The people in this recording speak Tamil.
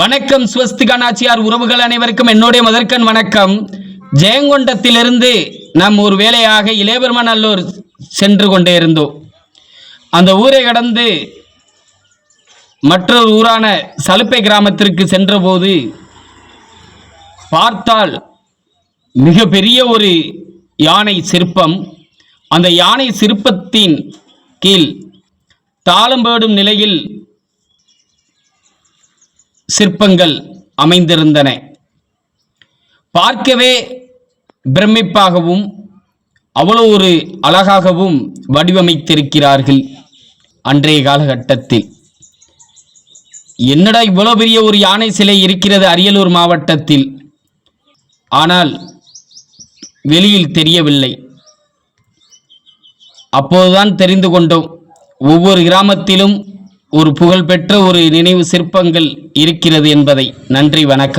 வணக்கம் ஸ்வஸ்திகா நாச்சியார் உறவுகள் அனைவருக்கும் என்னுடைய முதற்கண் வணக்கம். ஜெயங்கொண்டத்திலிருந்து நாம் ஒரு வேலையாக இளையபெருமநல்லூர் சென்று கொண்டே இருந்தோம். அந்த ஊரை கடந்து மற்றொரு ஊரான சலுப்பை கிராமத்திற்கு சென்றபோது பார்த்தால் மிக பெரிய ஒரு யானை சிற்பம். அந்த யானை சிற்பத்தின் கீழ் தாளம்பேடும் நிலையில் சிற்பங்கள் அமைந்திருந்தன. பார்க்கவே பிரமிப்பாகவும் அவ்வளோ ஒரு அழகாகவும் வடிவமைத்திருக்கிறார்கள் அன்றைய காலகட்டத்தில். என்னடா இவ்வளோ பெரிய ஒரு யானை சிலை இருக்கிறது அரியலூர் மாவட்டத்தில்? ஆனால் வெளியில் தெரியவில்லை. அப்போதுதான் தெரிந்து கொண்டோம் ஒவ்வொரு கிராமத்திலும் ஒரு புகழ்பெற்ற ஒரு நினைவு சிற்பங்கள் இருக்கிறது என்பதை நன்றி வணக்கம்.